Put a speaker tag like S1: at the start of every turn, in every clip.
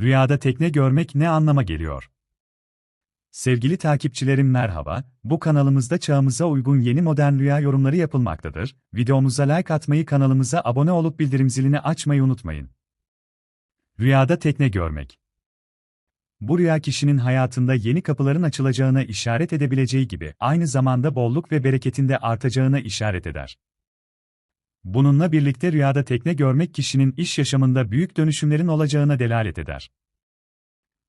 S1: Rüyada tekne görmek ne anlama geliyor? Sevgili takipçilerim merhaba, bu kanalımızda çağımıza uygun yeni modern rüya yorumları yapılmaktadır. Videomuza like atmayı kanalımıza abone olup bildirim zilini açmayı unutmayın. Rüyada tekne görmek. Bu rüya kişinin hayatında yeni kapıların açılacağına işaret edebileceği gibi aynı zamanda bolluk ve bereketin de artacağına işaret eder. Bununla birlikte rüyada tekne görmek kişinin iş yaşamında büyük dönüşümlerin olacağına delalet eder.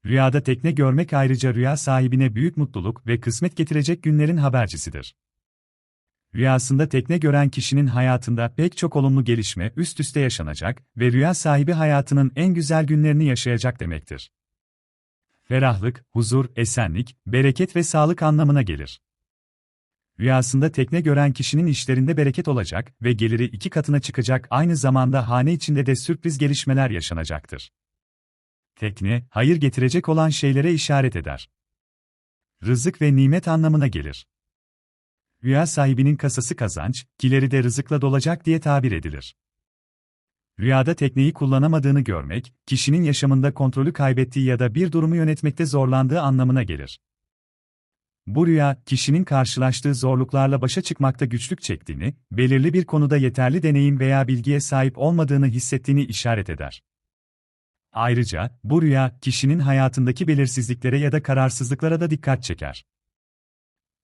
S1: Rüyada tekne görmek ayrıca rüya sahibine büyük mutluluk ve kısmet getirecek günlerin habercisidir. Rüyasında tekne gören kişinin hayatında pek çok olumlu gelişme üst üste yaşanacak ve rüya sahibi hayatının en güzel günlerini yaşayacak demektir. Ferahlık, huzur, esenlik, bereket ve sağlık anlamına gelir. Rüyasında tekne gören kişinin işlerinde bereket olacak ve geliri iki katına çıkacak aynı zamanda hane içinde de sürpriz gelişmeler yaşanacaktır. Tekne, hayır getirecek olan şeylere işaret eder. Rızık ve nimet anlamına gelir. Rüya sahibinin kasası kazanç, kileri de rızıkla dolacak diye tabir edilir. Rüyada tekneyi kullanamadığını görmek, kişinin yaşamında kontrolü kaybettiği ya da bir durumu yönetmekte zorlandığı anlamına gelir. Bu rüya, kişinin karşılaştığı zorluklarla başa çıkmakta güçlük çektiğini, belirli bir konuda yeterli deneyim veya bilgiye sahip olmadığını hissettiğini işaret eder. Ayrıca, bu rüya, kişinin hayatındaki belirsizliklere ya da kararsızlıklara da dikkat çeker.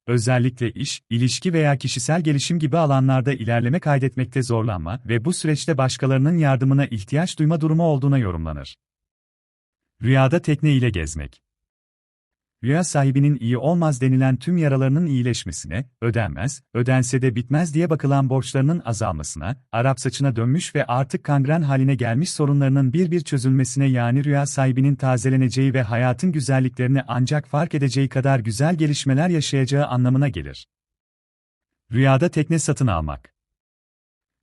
S1: Özellikle iş, ilişki veya kişisel gelişim gibi alanlarda ilerleme kaydetmekte zorlanma ve bu süreçte başkalarının yardımına ihtiyaç duyma durumu olduğuna yorumlanır. Rüyada tekne ile gezmek rüya sahibinin iyi olmaz denilen tüm yaralarının iyileşmesine, ödenmez, ödense de bitmez diye bakılan borçlarının azalmasına, Arap saçına dönmüş ve artık kangren haline gelmiş sorunlarının bir bir çözülmesine yani rüya sahibinin tazeleneceği ve hayatın güzelliklerini ancak fark edeceği kadar güzel gelişmeler yaşayacağı anlamına gelir. Rüyada tekne satın almak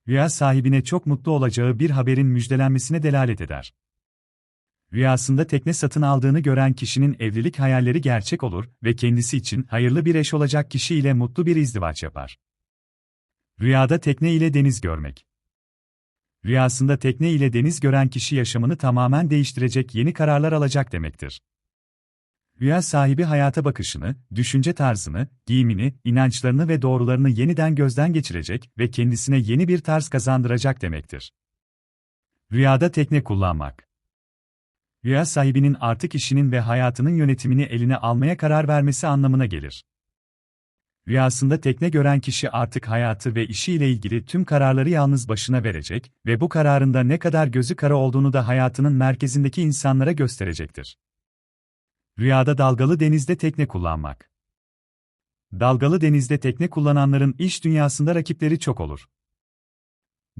S1: Rüya sahibine çok mutlu olacağı bir haberin müjdelenmesine delalet eder. Rüyasında tekne satın aldığını gören kişinin evlilik hayalleri gerçek olur ve kendisi için hayırlı bir eş olacak kişi ile mutlu bir izdivaç yapar. Rüyada tekne ile deniz görmek. Rüyasında tekne ile deniz gören kişi yaşamını tamamen değiştirecek yeni kararlar alacak demektir. Rüya sahibi hayata bakışını, düşünce tarzını, giyimini, inançlarını ve doğrularını yeniden gözden geçirecek ve kendisine yeni bir tarz kazandıracak demektir. Rüyada tekne kullanmak rüya sahibinin artık işinin ve hayatının yönetimini eline almaya karar vermesi anlamına gelir. Rüyasında tekne gören kişi artık hayatı ve işiyle ilgili tüm kararları yalnız başına verecek ve bu kararında ne kadar gözü kara olduğunu da hayatının merkezindeki insanlara gösterecektir. Rüyada dalgalı denizde tekne kullanmak. Dalgalı denizde tekne kullananların iş dünyasında rakipleri çok olur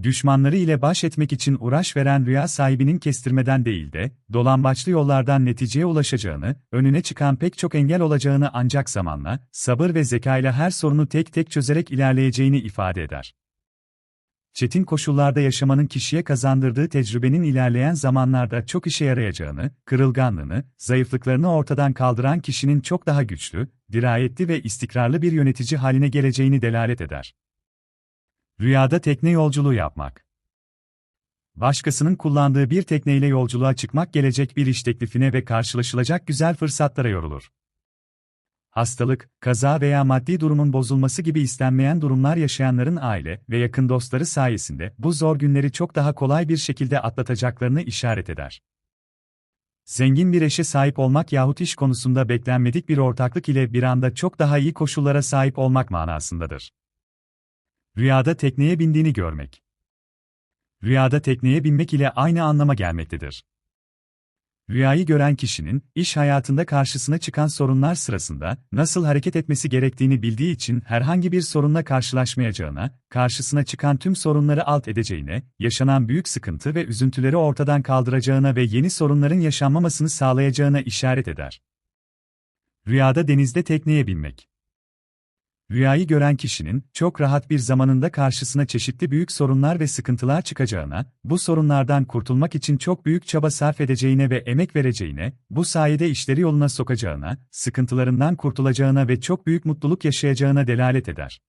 S1: düşmanları ile baş etmek için uğraş veren rüya sahibinin kestirmeden değil de, dolambaçlı yollardan neticeye ulaşacağını, önüne çıkan pek çok engel olacağını ancak zamanla, sabır ve zekayla her sorunu tek tek çözerek ilerleyeceğini ifade eder. Çetin koşullarda yaşamanın kişiye kazandırdığı tecrübenin ilerleyen zamanlarda çok işe yarayacağını, kırılganlığını, zayıflıklarını ortadan kaldıran kişinin çok daha güçlü, dirayetli ve istikrarlı bir yönetici haline geleceğini delalet eder. Rüyada tekne yolculuğu yapmak. Başkasının kullandığı bir tekneyle yolculuğa çıkmak gelecek bir iş teklifine ve karşılaşılacak güzel fırsatlara yorulur. Hastalık, kaza veya maddi durumun bozulması gibi istenmeyen durumlar yaşayanların aile ve yakın dostları sayesinde bu zor günleri çok daha kolay bir şekilde atlatacaklarını işaret eder. Zengin bir eşe sahip olmak yahut iş konusunda beklenmedik bir ortaklık ile bir anda çok daha iyi koşullara sahip olmak manasındadır. Rüyada tekneye bindiğini görmek. Rüyada tekneye binmek ile aynı anlama gelmektedir. Rüyayı gören kişinin, iş hayatında karşısına çıkan sorunlar sırasında, nasıl hareket etmesi gerektiğini bildiği için herhangi bir sorunla karşılaşmayacağına, karşısına çıkan tüm sorunları alt edeceğine, yaşanan büyük sıkıntı ve üzüntüleri ortadan kaldıracağına ve yeni sorunların yaşanmamasını sağlayacağına işaret eder. Rüyada denizde tekneye binmek Rüyayı gören kişinin, çok rahat bir zamanında karşısına çeşitli büyük sorunlar ve sıkıntılar çıkacağına, bu sorunlardan kurtulmak için çok büyük çaba sarf edeceğine ve emek vereceğine, bu sayede işleri yoluna sokacağına, sıkıntılarından kurtulacağına ve çok büyük mutluluk yaşayacağına delalet eder.